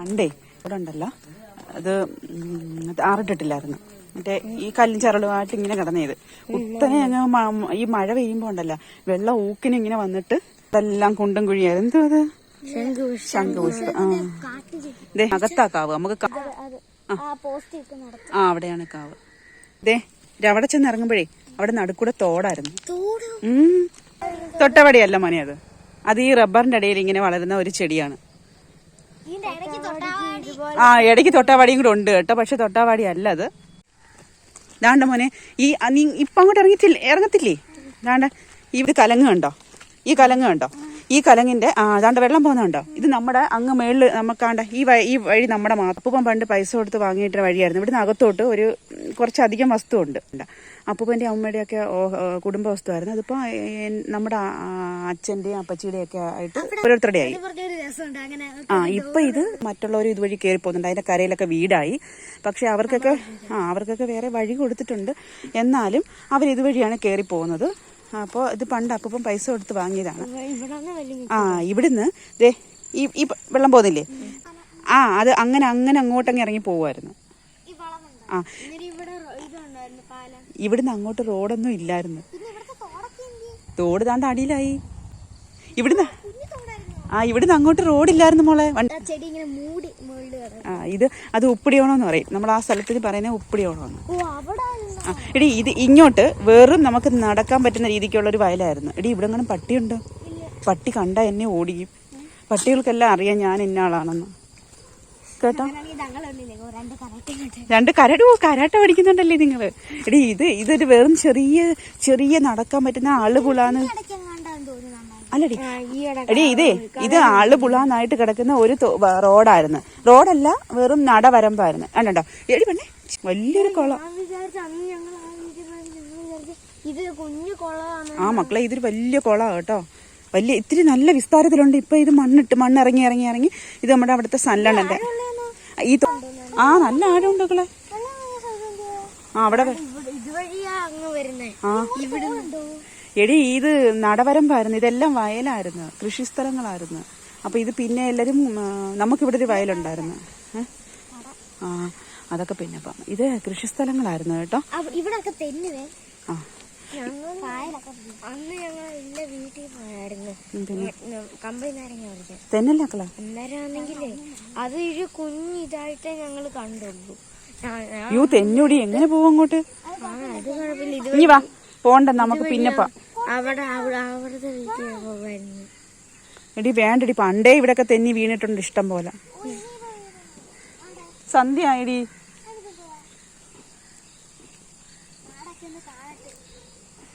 പണ്ടേ ഇവിടെ ഉണ്ടല്ലോ. അത് ആറിട്ടിട്ടില്ലായിരുന്നു. മറ്റേ ഈ കല്ലും ചരളുമായിട്ട് ഇങ്ങനെ കിടന്നത്. കുത്തനെ അങ്ങ് ഈ മഴ പെയ്യുമ്പോ ഉണ്ടല്ലോ വെള്ളം ഊക്കിന് ഇങ്ങനെ വന്നിട്ട് ഇതെല്ലാം കുണ്ടും കുഴിയായിരുന്നു എന്തോ അത്? ശംഖുപുഷ്പം. ആ. അകത്താ കാവ്. നമുക്ക് ആ. അവിടെയാണ് കാവ്. ദേ അവിടെ ചെന്ന് ഇറങ്ങുമ്പോഴേ അവിടെ നടുക്കൂടെ തോടായിരുന്നു. തൊട്ടവടിയല്ല മോനെ അത്. അത് ഈ റബ്ബറിന്റെ ഇടയിൽ ഇങ്ങനെ വളരുന്ന ഒരു ചെടിയാണ്. ആ ഇടയ്ക്ക് തൊട്ടാവാടിയും കൂടെ ഉണ്ട് കേട്ടോ പക്ഷെ തൊട്ടാവാടി അല്ല അത്. ദാണ്ട മോനെ ഈ നീ ഇപ്പൊ അങ്ങോട്ട് ഇറങ്ങിയിട്ടില്ല ഇറങ്ങത്തില്ലേ? ദാണ്ട ഈ കലങ്ങ കണ്ടോ? ഈ കലങ്ങ കണ്ടോ? ഈ കലങ്ങിന്റെ ആ ദാണ്ട വെള്ളം പോകുന്നുണ്ടോ? ഇത് നമ്മുടെ അങ്ങ് മേളിൽ നമുക്കാണ്ട് ഈ ഈ വഴി നമ്മുടെ അപ്പൂപ്പൻ പണ്ട് പൈസ കൊടുത്ത് വാങ്ങിയിട്ട വഴിയായിരുന്നു. ഇവിടുന്ന് അകത്തോട്ട് ഒരു കുറച്ചധികം വസ്തു ഉണ്ട് അപ്പൂപ്പന്റെ അമ്മയുടെയൊക്കെ കുടുംബ വസ്തുവായിരുന്നു. അതിപ്പോ നമ്മുടെ അച്ഛന്റെ അച്ഛന്റെയും അപ്പച്ചിയുടെയും ഒക്കെ ആയിട്ട് ഓരോരുത്തരുടെ ആയി ആ ഇപ്പൊ ഇത് മറ്റുള്ളവർ ഇതുവഴി കയറി പോകുന്നുണ്ട് അതിന്റെ കരയിലൊക്കെ വീടായി. പക്ഷെ അവർക്കൊക്കെ ആ അവർക്കൊക്കെ വേറെ വഴി കൊടുത്തിട്ടുണ്ട്. എന്നാലും അവർ ഇതുവഴിയാണ് കയറി പോകുന്നത് അപ്പോൾ ഇത് പണ്ട് അപ്പം പൈസ കൊടുത്ത് വാങ്ങിയതാണ്. ആ ഇവിടുന്ന് ദേ ഈ ഈ വെള്ളം പോകുന്നില്ലേ ആ അത് അങ്ങനെ അങ്ങനെ അങ്ങോട്ടങ്ങ് ഇറങ്ങി പോവായിരുന്നു ആ. ഇവിടുന്ന് അങ്ങോട്ട് റോഡൊന്നും ഇല്ലായിരുന്നു. തോട് താണ്ട് അടിയിലായി. ഇവിടുന്ന് ആ ഇവിടുന്ന് അങ്ങോട്ട് റോഡില്ലായിരുന്നു മോളെ. ചെടി ഇങ്ങനെ മൂടി ആ ഇത് അത് ഉപ്പിടിയോണം എന്ന് പറയും. നമ്മൾ ആ സ്ഥലത്തിന് പറയുന്ന ഉപ്പിടിയോണം ഓ ആ എടി ഇത് ഇങ്ങോട്ട് വെറും നമുക്ക് നടക്കാൻ പറ്റുന്ന രീതിക്കുള്ള ഒരു വയലായിരുന്നു. എടി ഇവിടെ എങ്ങനെ പട്ടിയുണ്ടോ? പട്ടി കണ്ട എന്നെ ഓടിക്കും. പട്ടികൾക്കെല്ലാം അറിയാം ഞാൻ ഇന്ന ആളാണെന്ന്. കേട്ടോ? രണ്ട് കരട്? ഓ കരാട്ട പഠിക്കുന്നുണ്ടല്ലേ നിങ്ങൾ. എടി ഇത് ഇതൊരു വെറും ചെറിയ ചെറിയ നടക്കാൻ പറ്റുന്ന ആളുപുളാന്ന് ഇടയ്ക്ക് കണ്ടാന്ന് തോന്നുന്നു നന്നായി അല്ലടി. എടി ഇതേ ഇത് ആൾ പുളാന്നായിട്ട് കിടക്കുന്ന ഒരു റോഡായിരുന്നു. റോഡല്ല വെറും നടവരമ്പായിരുന്നു കണ്ടോ എടി പെണ്ണേ വലിയൊരു കുളം. ആ മക്കളെ ഇതൊരു വലിയ കുളമാണ് കേട്ടോ. വലിയ ഇത്തിരി നല്ല വിസ്താരത്തിലുണ്ട്. ഇപ്പൊ ഇത് മണ്ണിട്ട് മണ്ണ് ഇറങ്ങി ഇറങ്ങി ഇറങ്ങി ഇത് നമ്മുടെ അവിടുത്തെ സല്ലണ്ണന്റെ ഈ ആ നല്ല ആഴമുണ്ട് മക്കളെ? ആ അവിടെ ആ. എടി ഇത് നടവരമ്പായിരുന്നു. ഇതെല്ലാം വയലായിരുന്നു. കൃഷിസ്ഥലങ്ങളായിരുന്നു. അപ്പൊ ഇത് പിന്നെ എല്ലാരും ആ, നമുക്കിവിടെ ഒരു വയലുണ്ടായിരുന്നു. ആ അതൊക്കെ പിന്നെ ഇത് കൃഷിസ്ഥലങ്ങളായിരുന്നു കേട്ടോ. ഇവിടൊക്കെ തെന്നുവേ ആ. അത് ഒരു ഞങ്ങൾ കണ്ടുള്ളൂ. യു തെന്നുടി എങ്ങനെ പോവും അങ്ങോട്ട്? ഇനി വാ. പോണ്ട നമുക്ക് പിന്നെ എടി വേണ്ടടി പണ്ടേ ഇവിടെയൊക്കെ തെന്നി വീണിട്ടുണ്ട് ഇഷ്ടം പോലെ. സന്ധ്യ ആയിടി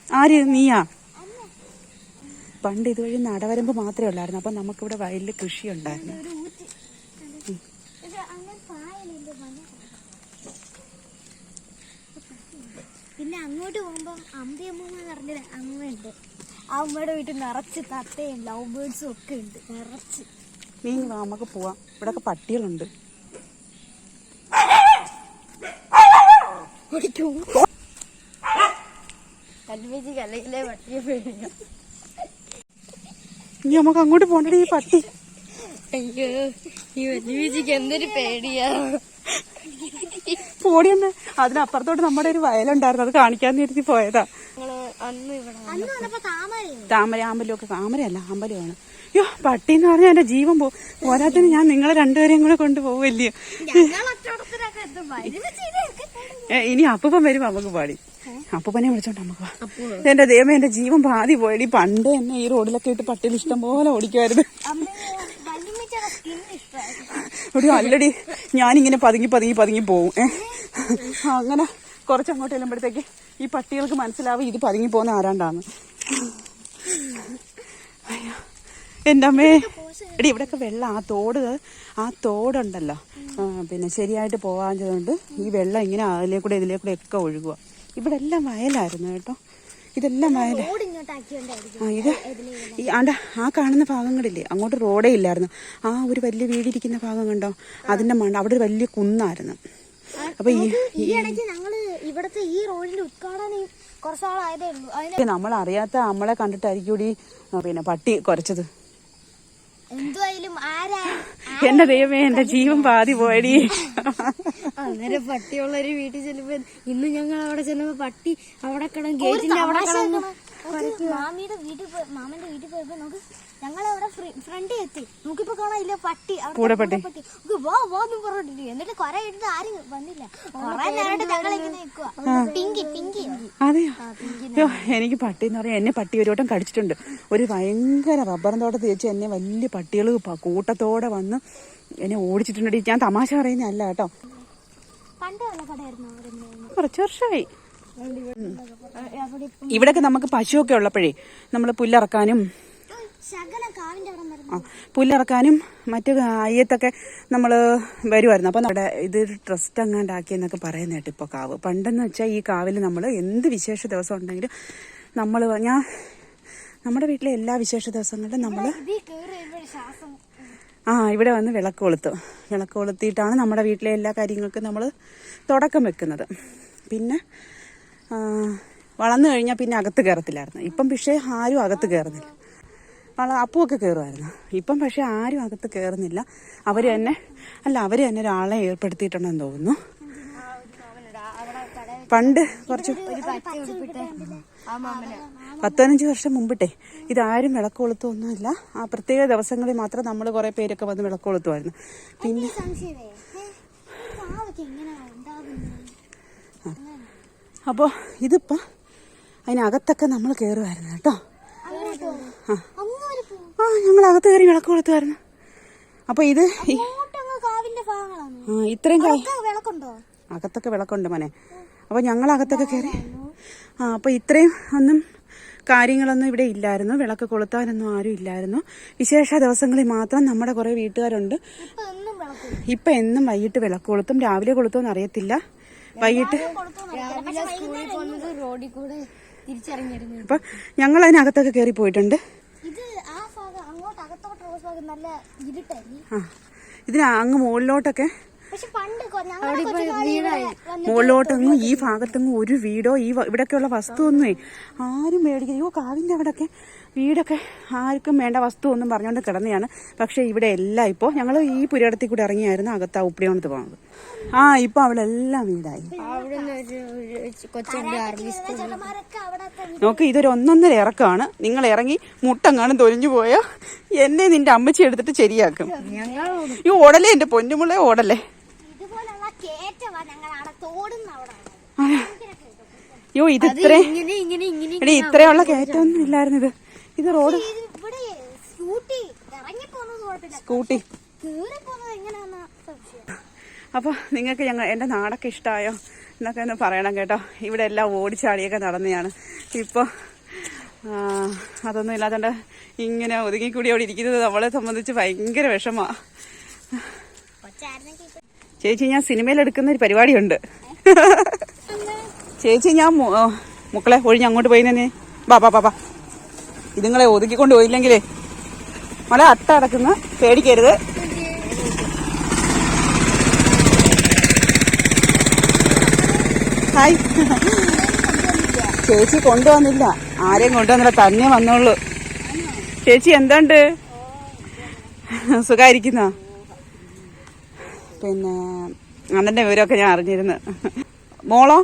ആര് നീയാ? പണ്ട് ഇതുവഴി നടവരമ്പ് മാത്രമേ ഉള്ളായിരുന്നു അപ്പൊ നമുക്കിവിടെ വയലിൽ കൃഷി ഉണ്ടായിരുന്നു പിന്നെ അങ്ങോട്ട് പോകുമ്പോൾ അമ്പയമ്മ പറഞ്ഞത് അമ്മയുണ്ട് ആ അമ്മയുടെ വീട്ടിൽ നിറച്ച് തത്തയും ലവ് ബേർഡ്സും ഒക്കെ ഉണ്ട്. നിറച്ച്. നീ വാ നമുക്ക് പോവാം. ഇവിടെ ഒക്കെ പട്ടികളുണ്ട് ഇനി നമുക്ക് അങ്ങോട്ട് പോണ്ടേ ഈ പട്ടി. അയ്യോ ഈ വല്യവീജിക്ക് എന്തൊരു പേടിയാ. പോടിയെന്ന് അതിനപ്പുറത്തോട്ട് നമ്മുടെ ഒരു വയലുണ്ടായിരുന്നു. അത് കാണിക്കാൻ നിർത്തി പോയതാ. താമര ആമ്പലൊക്കെ താമരയല്ല ആമ്പലമാണ് അയ്യോ പട്ടി എന്ന് പറഞ്ഞാൽ എന്റെ ജീവൻ പോകും പോരാത്തിന് ഞാൻ നിങ്ങളെ രണ്ടുപേരെയും കൂടെ കൊണ്ടുപോവില്ലയോ ഇനി അപ്പൂപ്പൻ വരുമ്പോ നമുക്ക് പാടി. അപ്പൂപ്പനെ വിളിച്ചോണ്ട് നമുക്ക് വാ. എന്റെ ദൈവം എന്റെ ജീവൻ പാതി പോയടി. പണ്ട് എന്നെ ഈ റോഡിലൊക്കെ ഇട്ട് പട്ടിയിൽ ഇഷ്ടം പോലെ ഓടിക്കുമായിരുന്നു ഒരു അല്ലടി ഞാനിങ്ങനെ പതുങ്ങി പതുങ്ങി പതുങ്ങി പോവും. ഏ? അങ്ങനെ കുറച്ചങ്ങോട്ട് ചെല്ലുമ്പോഴത്തേക്ക് ഈ പട്ടികൾക്ക് മനസ്സിലാവും ഇത് പതുങ്ങി പോകുന്ന ആരാണ്ടാന്ന്. അയ്യോ എന്റെ അമ്മേ. എടി ഇവിടെയൊക്കെ വെള്ളം ആ തോട് ആ തോടുണ്ടല്ലോ. പിന്നെ ശരിയായിട്ട് പോകാഞ്ഞതുകൊണ്ട് ഈ വെള്ളം ഇങ്ങനെ അതിലേ കൂടെ ഇതിലേ കൂടെ ഒക്കെ ഒഴുകുക ഇവിടെ എല്ലാം വയലായിരുന്നു കേട്ടോ. ഇതെല്ലാം വയല. ആ ഇത് ഈ ആണ്ട ആ കാണുന്ന ഭാഗങ്ങളില്ലേ അങ്ങോട്ട് റോഡേ ഇല്ലായിരുന്നു. ആ ഒരു വലിയ വീടിരിക്കുന്ന ഭാഗം കണ്ടോ? അതിന്റെ മണ്ട അവിടെ ഒരു വലിയ കുന്നായിരുന്നു. അപ്പൊ ഈ ഈ ഇടയ്ക്ക് ഞങ്ങൾ ഇവിടത്തെ ഈ റോഡിന്റെ ഉദ്ഘാടനം കുറച്ചാളായതേ ഉള്ളൂ. അതിന് നമ്മൾ അറിയാത്ത നമ്മളെ കണ്ടിട്ടായിരിക്കും കൂടി പിന്നെ പട്ടി കുറച്ചത്. എന്തുവായാലും ആരാ? എന്റെ ദൈവമേ എന്റെ ജീവൻ പാതി പോയടി. അന്നേരം പട്ടിയുള്ള ഒരു വീട്ടിൽ ചെല്ലുമ്പോ ഇന്ന് ഞങ്ങൾ അവിടെ ചെന്നപ്പോ പട്ടി അവിടെ കിടന്ന് ഗേറ്റിന്റെ അവിടെ കിടന്ന് മാമിയുടെ വീട്ടിൽ പോയി മാമന്റെ വീട്ടിൽ പോയപ്പോ നമുക്ക് ഞങ്ങൾ അവിടെ ഫ്രണ്ട് എത്തി. നോക്കിപ്പോ കാണാൻ ഇല്ല പട്ടി. പൂടപ്പട്ടി. വാ വാ എന്ന് പറഞ്ഞിട്ട് എന്നിട്ട് കൊറേ ആരും വന്നില്ല. കൊറേ നേരം ഞങ്ങൾ ഇങ്ങനെ നിൽക്കുക പിങ്കി പിങ്കി. അതെയോ? എനിക്ക് പട്ടി എന്ന് പറയാ എന്നെ പട്ടി ഒരു വട്ടം കടിച്ചിട്ടുണ്ട്. ഒരു ഭയങ്കര റബ്ബറും തോട്ടത്തിൽ വെച്ച് എന്നെ വലിയ പട്ടികൾ കൂട്ടത്തോടെ വന്ന് എന്നെ ഓടിച്ചിട്ടുണ്ട് ഞാൻ തമാശ പറയുന്നതല്ല കേട്ടോ. കുറച്ച് വർഷമായി. ഇവിടൊക്കെ നമുക്ക് പശുവൊക്കെ ഉള്ളപ്പോഴേ നമ്മൾ പുല്ലിറക്കാനും പുല്ലിറക്കാനും മറ്റ് അയ്യത്തൊക്കെ നമ്മൾ വരുമായിരുന്നു അപ്പം നമ്മുടെ ഇത് ട്രസ്റ്റ് അങ്ങാണ്ടാക്കിയെന്നൊക്കെ പറയുന്ന കേട്ടോ ഇപ്പോൾ കാവ്. പണ്ടെന്ന് വെച്ചാൽ ഈ കാവിൽ നമ്മൾ എന്ത് വിശേഷ ദിവസം ഉണ്ടെങ്കിലും നമ്മൾ ഞാൻ നമ്മുടെ വീട്ടിലെ എല്ലാ വിശേഷ ദിവസങ്ങളിലും നമ്മൾ ആ ഇവിടെ വന്ന് വിളക്ക് കൊളുത്തും. വിളക്ക് കൊളുത്തിയിട്ടാണ് നമ്മുടെ വീട്ടിലെ എല്ലാ കാര്യങ്ങൾക്കും നമ്മൾ തുടക്കം വെക്കുന്നത്. പിന്നെ വളർന്നു കഴിഞ്ഞാൽ പിന്നെ അകത്ത് കയറത്തില്ലായിരുന്നു ഇപ്പം പക്ഷേ ആരും അകത്ത് കയറുന്നില്ല വള അപ്പുമൊക്കെ കയറുമായിരുന്നു ഇപ്പം പക്ഷെ ആരും അകത്ത് കയറുന്നില്ല അവർ തന്നെ അല്ല അവർ തന്നെ ഒരാളെ ഏർപ്പെടുത്തിയിട്ടുണ്ടെന്ന് തോന്നുന്നു. പണ്ട് കുറച്ച് പത്തനഞ്ച് വർഷം മുമ്പിട്ടേ ഇതാരും വിളക്ക് കൊളുത്തൊന്നുമില്ല ആ പ്രത്യേക ദിവസങ്ങളിൽ മാത്രം നമ്മൾ കുറേ പേരൊക്കെ വന്ന് വിളക്ക് കൊളുത്തുമായിരുന്നു പിന്നെ ഇതിപ്പോ അപ്പോൾ ഇതിപ്പോൾ അതിനകത്തൊക്കെ നമ്മൾ കേറുമായിരുന്നു കേട്ടോ. ആ. ഞങ്ങൾ അകത്ത് കയറി വിളക്ക് കൊളുത്തുമായിരുന്നു അപ്പൊ ഇത് ഈ- കാവിന്റെ ഭാഗങ്ങളാണ്. ആ, ഇത്രയും അകത്തൊക്കെ വിളക്കുണ്ട്? മോനെ. അപ്പൊ ഞങ്ങൾ അകത്തൊക്കെ കയറി ആ അപ്പൊ ഇത്രയും ഒന്നും കാര്യങ്ങളൊന്നും ഇവിടെ ഇല്ലായിരുന്നു. വിളക്ക് കൊളുത്താനൊന്നും ആരും ഇല്ലായിരുന്നു. വിശേഷ ദിവസങ്ങളിൽ മാത്രം നമ്മുടെ കുറെ വീട്ടുകാരുണ്ട്. ഇപ്പൊ എന്നും വിളക്കും. ഇപ്പം എന്നും വൈകിട്ട് വിളക്ക് കൊളുത്തും. രാവിലെ കൊളുത്തുമെന്ന് അറിയത്തില്ല. വൈകിട്ട് അപ്പം ഞങ്ങൾ അതിനകത്തൊക്കെ കയറി പോയിട്ടുണ്ട് ഇത് ആ ഭാഗം അങ്ങോട്ട് അകത്തോട്ട് റോസ് ഭാഗം നല്ല ഇരുട്ടായി. ഇതിന് അങ്ങ് മുകളിലോട്ടൊക്കെ. പക്ഷെ പണ്ട് ഞങ്ങൾ മുകളിലോട്ടെങ്ങും ഈ ഭാഗത്തെങ്ങും ഒരു വീടോ ഈ ഇവിടെയൊക്കെയുള്ള വസ്തു ഒന്നുമേ ആരും മേടിക്കില്ല അയ്യോ കാവിന്റെ അവിടെയൊക്കെ വീടൊക്കെ ആർക്കും വേണ്ട വസ്തു ഒന്നും പറഞ്ഞുകൊണ്ട് കിടന്നെയാണ്. പക്ഷെ ഇവിടെ എല്ലാം ഇപ്പോൾ ഞങ്ങൾ ഈ പുരയിടത്തിൽ കൂടി ഇറങ്ങിയായിരുന്നു അകത്ത് ആ ഉപ്പിടിയോണത്ത് പോകുന്നത് ആ ഇപ്പോൾ അവിടെ എല്ലാം വീടായി നോക്ക് ഇതൊരു ഒന്നൊന്നര ഇറക്കമാണ്. നിങ്ങൾ ഇറങ്ങി മുട്ടെങ്ങാനും തൊലിഞ്ഞു പോയോ? എന്നെ നിന്റെ അമ്മച്ചി എടുത്തിട്ട് ശരിയാക്കും. ഈ ഓടലേ എന്റെ പൊന്നുമുള്ള അവിടെ അയ്യോ ഇത് ഇത്രേ ഇത്രയുള്ള കയറ്റമൊന്നും ഇല്ലായിരുന്നു ഇത്. ഇത് റോഡ്. സ്കൂട്ടി ഇറങ്ങി പോകുന്നത് കുഴപ്പമില്ല. സ്കൂട്ടി. കേറി പോകുന്നത് എങ്ങനെയാന്ന് സംശയം. അപ്പോൾ നിങ്ങൾക്ക് ഞങ്ങൾ എന്റെ നാടൊക്കെ ഇഷ്ടമായോ എന്നൊക്കെ ഒന്ന് പറയണം കേട്ടോ. ഇവിടെ എല്ലാം ഓടിച്ചാടിയൊക്കെ നടന്നെയാണ്. ഇപ്പോൾ അതൊന്നും ഇല്ലാത്തതുകൊണ്ട് ഇങ്ങനെ ഒതുങ്ങിക്കൂടി അവിടെ ഇരിക്കുന്നത് നമ്മളെ സംബന്ധിച്ച് ഭയങ്കര വിഷമാ. ചേച്ചി ഞാൻ സിനിമയിൽ എടുക്കുന്ന ഒരു പരിപാടിയുണ്ട്. ചേച്ചി ഞാൻ മുക്കളെ ഒഴിഞ്ഞ് അങ്ങോട്ട് പോയി തന്നെ ബാ ബാ ബാ. ഇതുങ്ങളെ ഒതുക്കിക്കൊണ്ട് പോയില്ലെങ്കിലേ. മല അട്ട അടക്കുന്ന പേടിക്കരുത്. ഹായ്. ചേച്ചി കൊണ്ടുവന്നില്ല. ആരെയും കൊണ്ടുവന്നില്ല. തന്നെ വന്നോളൂ. ചേച്ചി എന്തുണ്ട്? സുഖായിരിക്കുന്ന? പിന്നെ അന്നെ വിവരമൊക്കെ ഞാൻ അറിഞ്ഞിരുന്നു. മോളോ?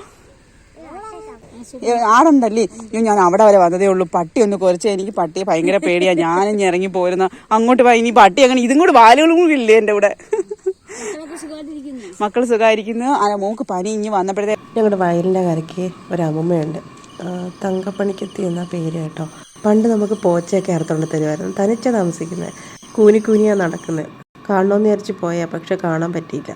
ആടുണ്ടല്ലേ അയ്യോ ഞാൻ അവിടെ വരെ വന്നതേ ഉള്ളൂ. പട്ടി ഒന്ന് കുറച്ച് എനിക്ക് പട്ടിയെ ഭയങ്കര പേടിയാ. ഞാനും ഇനി ഇറങ്ങി പോരുന്ന അങ്ങോട്ട് പോയി ഇനി പട്ടി അങ്ങനെ ഇതും കൂടെ വാലുകളും കൂടി ഇല്ലേ എന്റെ കൂടെ? മക്കൾ സുഖമായിരിക്കുന്നു. ആ മോക്ക് പനി ഇനി വന്നപ്പോഴത്തേ ഞങ്ങളുടെ വയലിന്റെ കരയ്ക്ക് ഒരമ്മയുണ്ട്. തങ്കപ്പണിക്കെത്തി എന്ന പേര് കേട്ടോ. പണ്ട് നമുക്ക് പോച്ചയൊക്കെ അറുത്തോണ്ട് തരുമായിരുന്നു തനിച്ച താമസിക്കുന്നത് കൂനി നടക്കുന്നത് കാണണമെന്ന് വിചാരിച്ച് പോയാ പക്ഷെ കാണാൻ പറ്റിയില്ല.